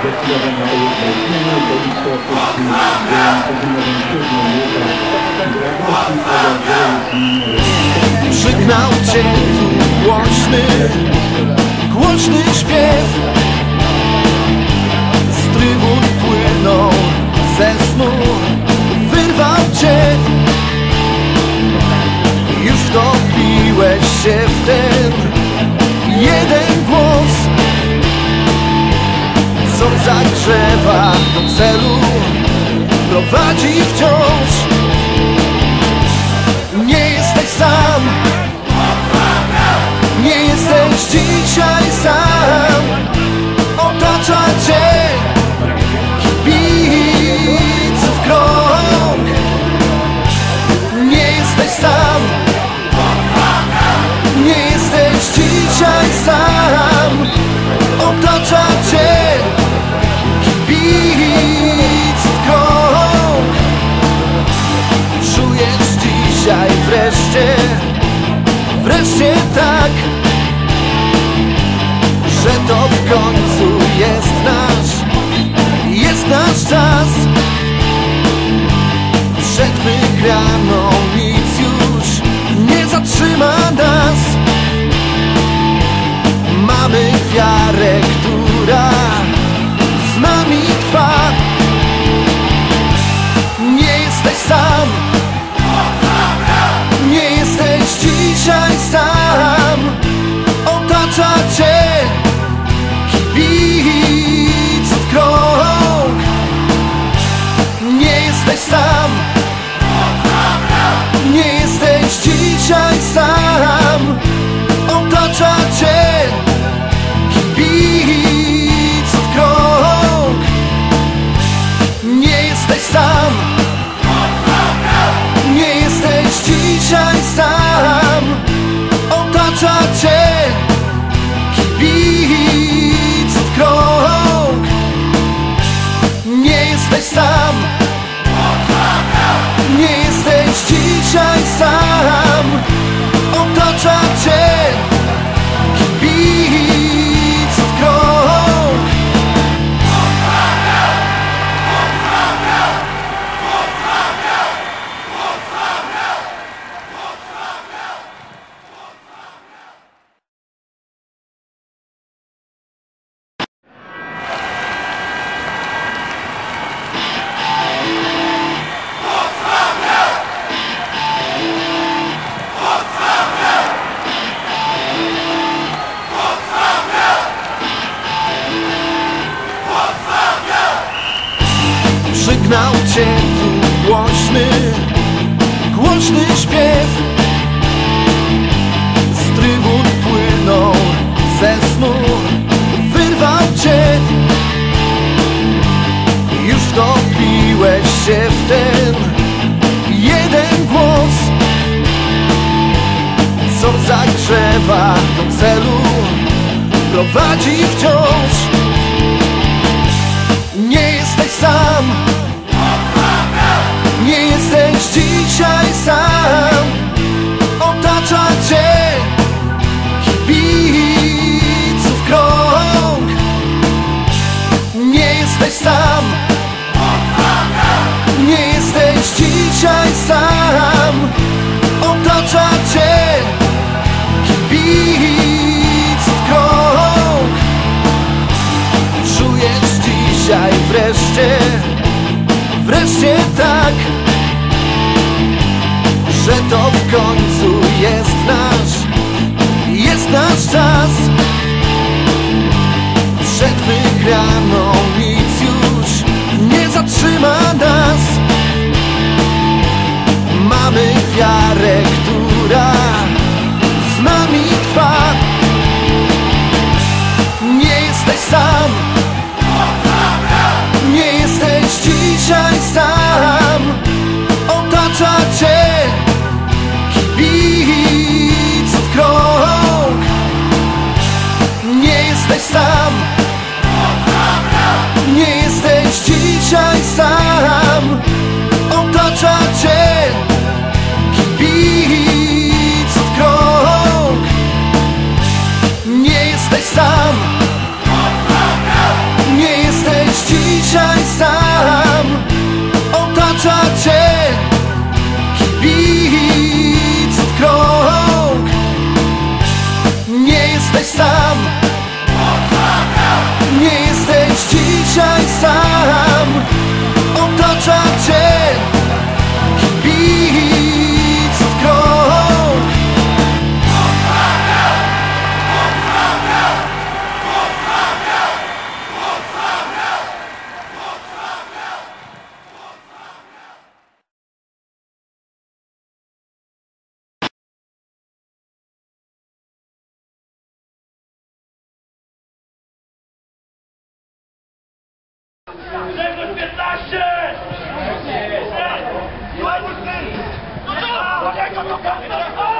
zdecydowania Przygnał cię tu głośny, głośny śpiew. Dzisiaj sam otacza cię Dognał cię tu głośny, głośny śpiew. Z trybun płynął ze snu, wyrwał cię. Już wtopiłeś się w ten jeden głos Co zagrzewa do celu, prowadzi wciąż. sam. Nie jesteś dzisiaj sam. Otacza cię kibic w krąg Czujesz dzisiaj wreszcie Wreszcie tak Że to w końcu inside 햇살 Let's go!